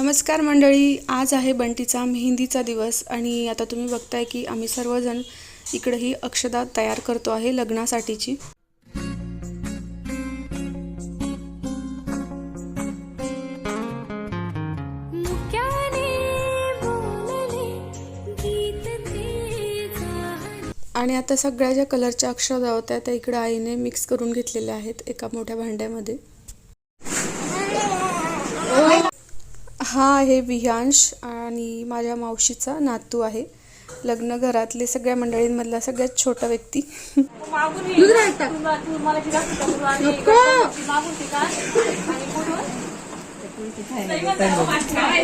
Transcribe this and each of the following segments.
नमस्कार मंडळी आज आहे बंटीचा मेहंदीचा दिवस आणि आता तुम्ही बघताय की आम्ही सर्वजण इकडे ही अक्षदा तयार करतो आहे लग्नासाठीची. आणि आता सगळ्या ज्या कलरच्या अक्षदा होत्या त्या इकडे आईने मिक्स करून घेतलेल्या आहेत एका मोठ्या भांड्यामध्ये हा आहे विहांश आणि माझ्या मावशीचा नातू आहे. लग्न घरातले सगळ्या मंडळींमधला सगळ्यात छोटा व्यक्ती.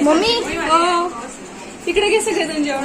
मम्मी हो. तिकडे घे सगळेजण जेवण.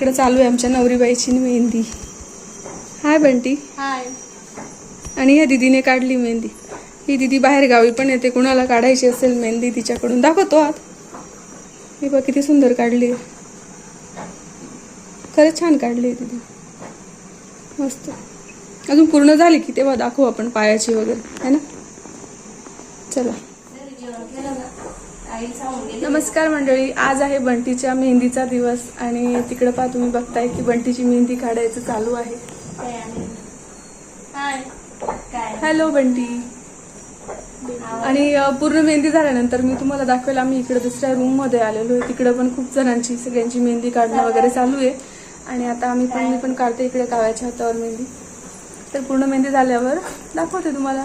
इकडे चालू आहे आमच्या नवरीबाईची मेहंदी. हाय बंटी. हाय. आणि ह्या दिदीने काढली मेहंदी. ही दिदी बाहेर गावी पण येते कुणाला काढायची असेल मेहंदी तिच्याकडून. दाखवतो आत. ही बघ किती सुंदर काढली खरंच छान काढली आहे दिदी. मस्त. अजून पूर्ण झाली की तेव्हा दाखवू आपण पायाची वगैरे. है ना? चला. नमस्कार मंडळी आज आहे बंटीच्या मेहंदीचा दिवस आणि तिकडे पहा तुम्ही बघताय की बंटीची मेहंदी काढायचं चालू आहे. हॅलो बंटी. आणि पूर्ण मेहंदी झाल्यानंतर मी तुम्हाला दाखवेल आम्ही इकडे दुसऱ्या रूममध्ये आलेलो आहे. तिकडे पण खूप जणांची सगळ्यांची मेहंदी काढणं वगैरे चालू आहे. आणि आता आम्ही पण मी पण काढते इकडे काव्याच्या हातावर मेहंदी. तर पूर्ण मेहंदी झाल्यावर दाखवते तुम्हाला.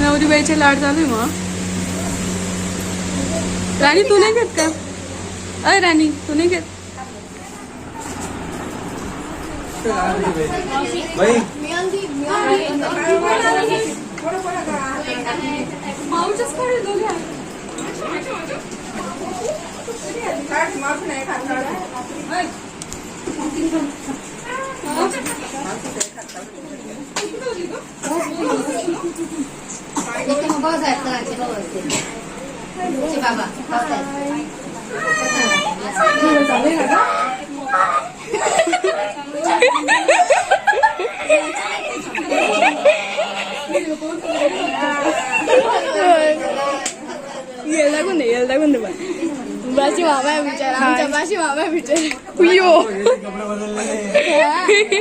नवरीबाईचे लाड चालू आहे मग. राणी तू नाही घेत का? अय राणी तू नाही घेत? भाई बाबा यायला लागून दे यायला बा. बाशी आहे बिचारा आमच्या बाशी मामा आहे बिचारा उयो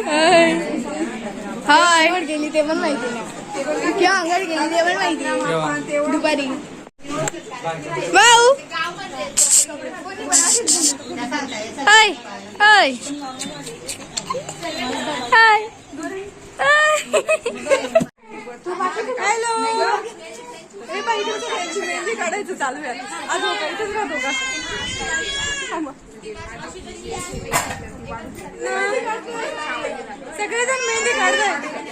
हाय हाय गेली ते पण माहिती नाही किंवा अंगड गेली देवळ माहिती दुपारी। हाय हाय। हाय। हॅलो मेहंदी काढायचं चालू आहे. आज हो इथेच राहतो का सगळेजण मेहंदी काढताय काढतोय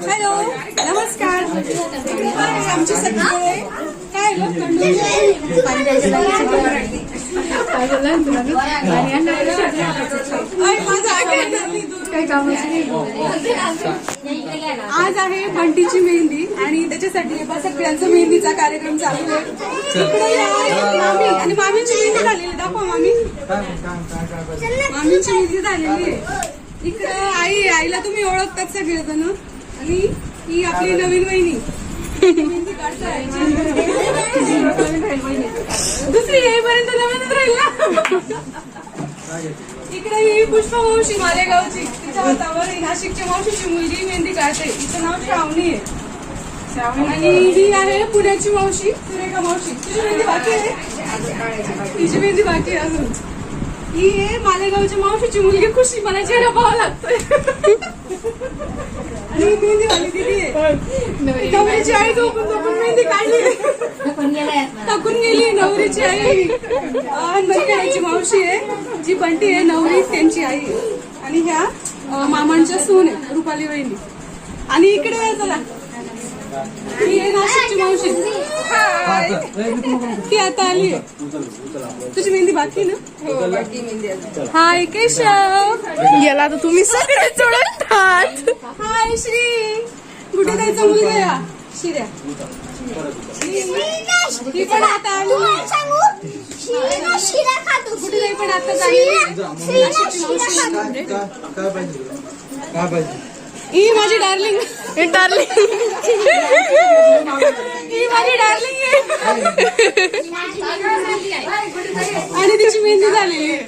हॅलो नमस्कार. आमचे सगळे. काय बोला काही कामाची आज आहे बंटीची मेहंदी आणि त्याच्यासाठी सगळ्यांचा मेहंदीचा कार्यक्रम चालू आहे. आणि मामींची मेहंदी झालेली दाखवा मामी. मामींची मेहंदी झालेली आहे. इकडं आई. आईला तुम्ही ओळखतात सगळेजण. आणि ही आपली नवीन वहिनी. दुसरी येईपर्यंत नवीनच राहील ना. इकडे ही पुष्पा मावशी मालेगावची. तिच्या हातावर नाशिकच्या मावशीची मुलगी मेहंदी काढते. तिचं नाव श्रावणी आहे. आणि ही आहे पुण्याची मावशी सुरेखा मावशी. तुझी मेहंदी बाकी आहे. तिची मेहंदी बाकी आहे अजून. ही आहे मालेगावच्या मावशीची मुलगी खुशी मला चेहरा पाहावा लागतोय. आणि मेहंदी वाली दिदी आहे. नवरीची आई झोपून झोपून मेहंदी काढली टाकून गेली नवरीची आई. मैत्रिणीची मावशी आहे. जी बंटी आहे नवरी त्यांची आई आणि ह्या मामांच्या सून आहे रुपाली वहिनी. आणि इकडे चला. ती आता आली तुझी मेहंदी बाकी ना? हाय केशव. याला तर तुम्ही सगळे चढवतात हाय श्री. कुठे जायचा मुलगा या? शिर्या ही पण आता आली. कुठे नाही पण आता झाली काय पाहिजे? ही माझी डार्लिंग हे डार्लिंग ही माझी डार्लिंग आहे. आणि तिची मेहंदी झालेली आहे.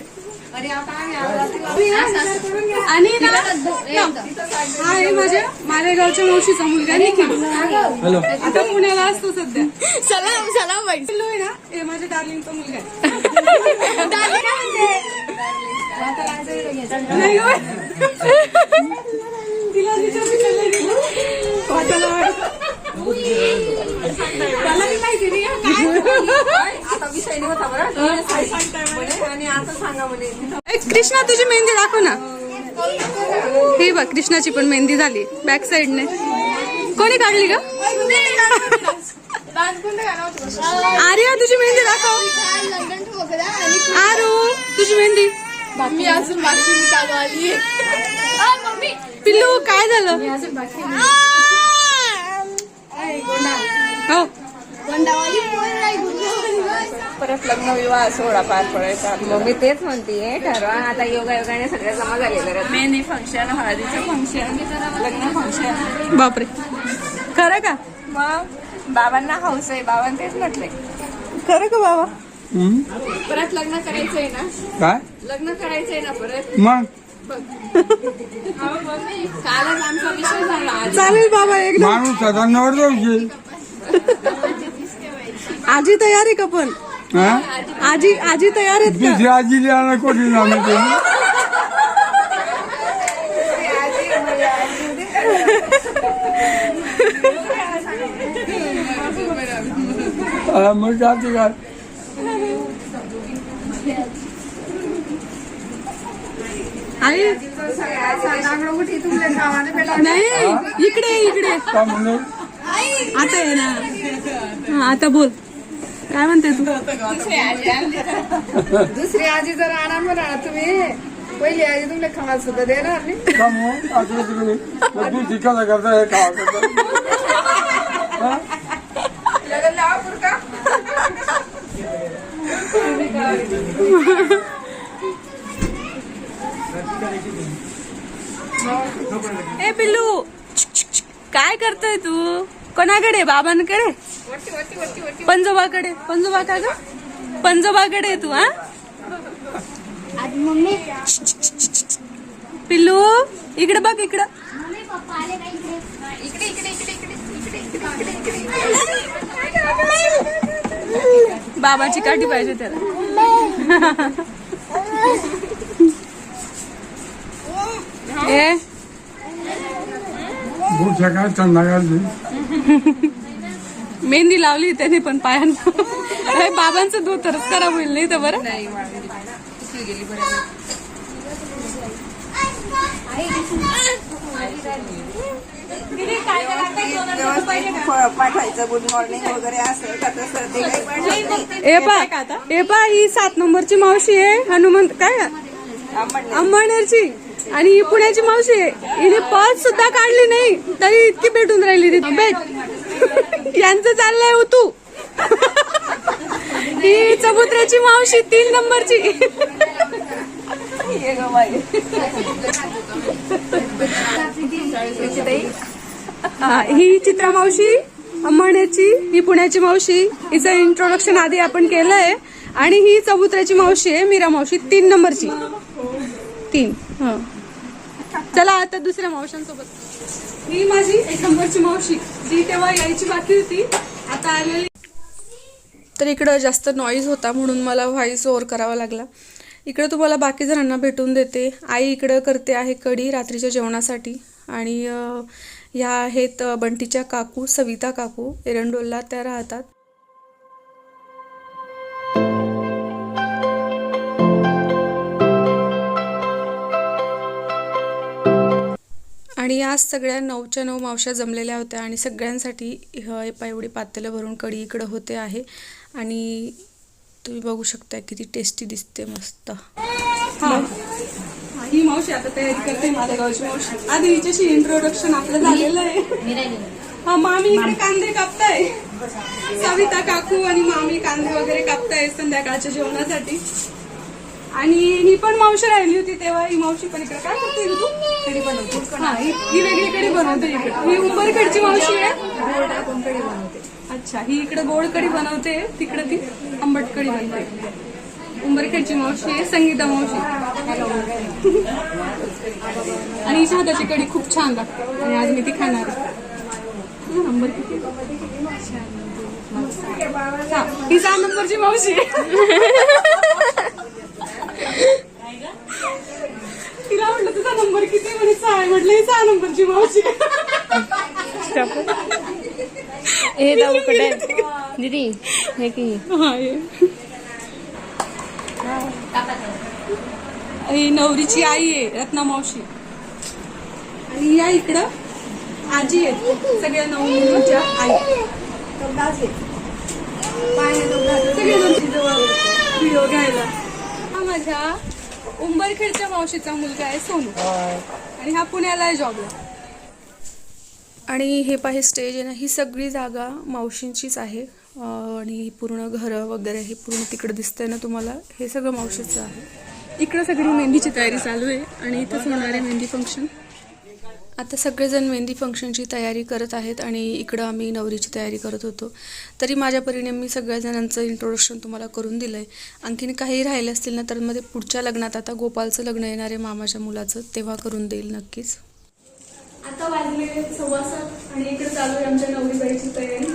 आणि ना हा आहे माझ्या मालेगावच्या मावशीचा मुलगा निखिल. हॅलो. आता पुण्याला असतो सध्या. सलाम सलाम बाई. आहे ना हे माझ्या डार्लिंगचा मुलगा आहे. नाही गं. तिला तिच्या पिल्लाला दिलं. वाटायला वाटलं. त्याला बी माहिती नाही हा, काय. ए, कृष्णा तुझी मेहंदी दाखव ना. हे बघ कृष्णाची पण मेहंदी झाली. बॅक साइडने कोणी काढली का आर्या तुझी मेहंदी दाखव. आरू तुझी मेहंदी. मी अजून बाकी चालू आली पिल्लू काय झालं? हो. परत लग्न विवाह सोहळा पार पडायचा मग मी तेच म्हणते ठरवा. आता योगा योगाने सगळ्या जमा झाले घरात मेहंदी फंक्शन हळदीचं फंक्शन लग्न फंक्शन बापरे. खरं का? मग बाबांना हौस आहे. बाबांनी तेच म्हटलंय. खरं का बाबा? परत लग्न करायचंय ना? काय? लग्न करायचंय ना परत? मग? कालच आमचा विषय झाला. आज चालेल बाबा एकदम माणूस सदांवर आजी तयार आहे का पण? हा आजी आजी तयार आहेत का? दुसरी आजी लिहायला कोठी जाणं ते हा, मग जाते काय आई? नाही इकडे इकडे. का म्हणून आता आहे ना. हा आता बोल. काय म्हणते तू? दुसरी आजी जर आणा म्हणा तुम्ही. पहिली आजी तुमच्या खावा सुद्धा देणार नाही. ए पिल्लू. काय करतोय तू? कोणाकडे? बाबांकडे? पंजोबाकडे पंजोबा का ग? पंजोबाकडे तू हा? पिल्लू इकडे बघ इकडं. बाबाची काठी पाहिजे त्याला. ए संध्याकाळची मेहंदी लावली त्याने पण पायांना. अरे, बाबांचं धोतरच खराब होईल नाही तर बरं. पाठवायचं गुड मॉर्निंग वगैरे पा ही सात नंबरची मावशी आहे हनुमंत काय? अंबळनेरची आणि ही पुण्याची मावशी आहे. हिने पर्स सुद्धा काढली नाही तरी इतकी भेटून राहिली तिथे. भेट. यांचं चाललंय हो तू. ही चबुत्र्याची मावशी तीन नंबरची. हा, ही चित्रा मावशी अंबाण्याची ही पुण्याची मावशी. हिचं इंट्रोडक्शन आधी आपण केलंय. आणि ही चबुत्र्याची मावशी आहे मीरा मावशी तीन नंबरची. तीन हा. चला आता दुसऱ्या मावशांसोबत. ही माझी एक नंबरची मावशी जी तेव्हा यायची बाकी होती आता आलेली तर इकडं जास्त नॉईज होता म्हणून मला व्हॉइस ओव्हर करावा लागला. इकडे तुम्हाला बाकी जणांना भेटून देते. आई इकडं करते आहे कढी रात्रीच्या जेवणासाठी. आणि ह्या आहेत बंटीच्या काकू सविता काकू एरंडोलला त्या राहतात. आणि या सगळ्या नऊच्या नऊ मावश्या जमलेल्या होत्या आणि सगळ्यांसाठी एवढी पातेलं भरून कढी इकडं होते आहे. आणि तुम्ही बघू शकता किती टेस्टी दिसते मस्त. हा. ही मावशी आता तयारी करते माझ्या गावची मावशी. आधी हिच्याशी इंट्रोडक्शन आपलं झालेलं आहे. हा मामी इकडे कांदे कापताय. सविता काकू आणि मामी कांदे वगैरे कापताय संध्याकाळच्या जेवणासाठी. आणि ही पण मावशी राहिली होती तेव्हा. ही मावशी पण इकडे काय करते तू कढी बनवते. हा ही ही वेगळी बनवते इकडे. ही उंबरकडची मावशी आहे. अच्छा ही इकडे गोड कढी बनवते तिकडे ती आंबट कढी बनवते. उंबरखेडची मावशी आहे संगीता मावशी. आणि हिच्या हाताची कढी खूप छान लागते. आणि आज मी ती खाणार नंबर किती ही सहा नंबरची मावशी आहे तिला म्हटलं तुझा नंबर किती म्हणे? सहा आहे म्हटलं ही सहा नंबरची मावशी हे दाऊकडे दीदी हे की? हा नवरीची आई आहे रत्ना मावशी. आणि या इकडं आजी आहेत सगळ्या नऊ मुलींच्या आई. व्हिडिओ घ्यायला. हा माझ्या. उंबरखेडच्या मावशीचा मुलगा आहे सोनू. आणि हा पुण्याला आहे जॉबला आणि हे पाहे स्टेज आहे ना ही सगळी जागा मावशींचीच आहे. आणि ही पूर्ण घरं वगैरे हे पूर्ण तिकडे दिसतंय ना तुम्हाला हे सगळं मावशीचं आहे. इकडं सगळी मेहंदीची तयारी चालू आहे आणि इथंच होणार आहे मेहंदी फंक्शन आता सगळेजण मेहंदी फंक्शनची तयारी करत आहेत आणि इकडं आम्ही नवरीची तयारी करत होतो. तरी माझ्या परीने मी सगळ्या जणांचं इंट्रोडक्शन तुम्हाला करून दिलं आहे आणखीन काही राहिले असतील ना तर मध्ये पुढच्या लग्नात आता गोपालचं लग्न येणार आहे मामाच्या मुलाचं तेव्हा करून देईल नक्कीच. आता वाजले सव्वा सात आणि इकडे चालू आहे आमच्या नवरीबाईची तयारी.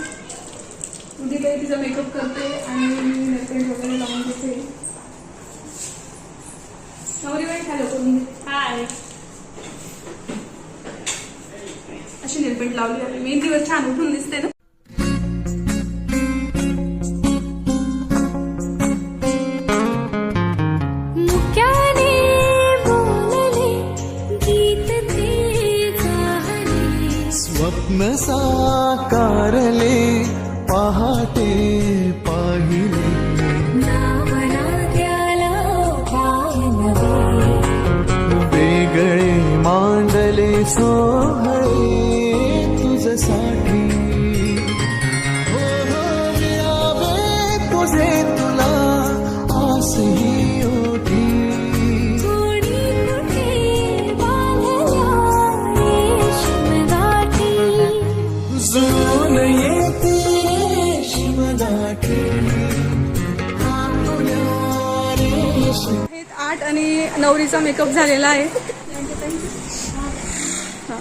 उद्या तिचा मेकअप करते आणि वगैरे लावून देते. नवरीबाई हॅलो करून हाय अशी नेलपेंट लावली आहे मेहंदीवर छान उठून दिसते ना. मुक्याने बोलले गीत ते गाणे स्वप्न साकारले तुझे तुला कुठे बांधल्या रेशमगाठी जुळून येते रेशमी आठ आणि नवरीचा मेकअप झालेला आहे हा.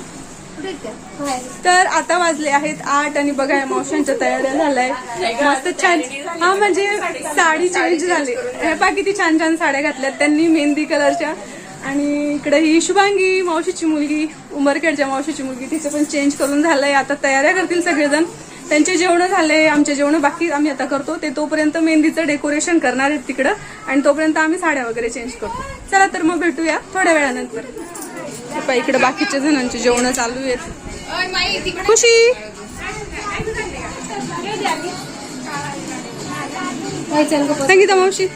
तर आता वाजले आहेत आठ आणि बघा या मावशांच्या तयाऱ्या झालाय मस्त छान. हा म्हणजे साडी चेंज झाली. हे पा किती छान छान साड्या घातल्यात त्यांनी मेहंदी कलरच्या. आणि इकडे ही शुभांगी मावशीची मुलगी उमरखेडच्या मावशीची मुलगी तिचं पण चेंज करून झालंय. आता तयाऱ्या करतील सगळेजण. त्यांचे जेवण झाले आमचे जेवण बाकी आम्ही आता करतो. ते तोपर्यंत मेहंदीचं डेकोरेशन करणार आहेत तिकडं. आणि तोपर्यंत आम्ही साड्या वगैरे चेंज करतो. चला तर मग भेटूया थोड्या वेळानंतर. पहा, इकडे बाकीच्या जणांची जेवण चालू आहेत. खुशी? संगीता मावशी?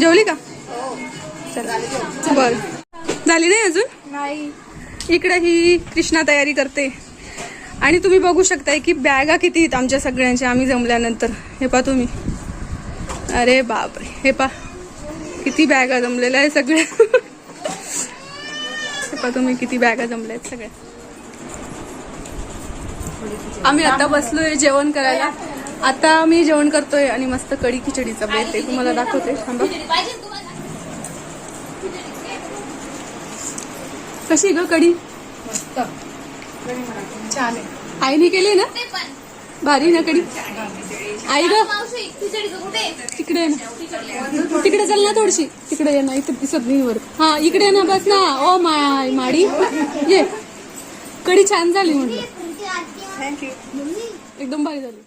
जेवली का? चल. बर. झाली नाही अजून? नाही. इकडे ही कृष्णा तयारी करते. आणि तुम्ही बघू शकताय की बॅगा किती आहेत आमच्या सगळ्यांच्या. आम्ही जमल्यानंतर. हे पा तुम्ही. अरे बापरे. हे पा किती बॅगा जमलेल्या आहे सगळ्या. तुम्ही किती बॅगा जमल्या आहेत सगळ्या. आम्ही आता बसलोय जेवण करायला. आता मी जेवण करतोय आणि मस्त कढी खिचडीचा बेत आहे. तुम्हाला दाखवते. थांबा. कशी ग कढी? छान आहे. आईने केली ना? भारी ना कढी? आई ग. तिकडे ना. तिकडे चल ना थोडीशी. तिकडे ये ना इथे दिसत नाही वर. हा इकडे ये ना बस ना. ओ माय माडी. ये. कढी छान झाली म्हटलं एकदम भारी झाली.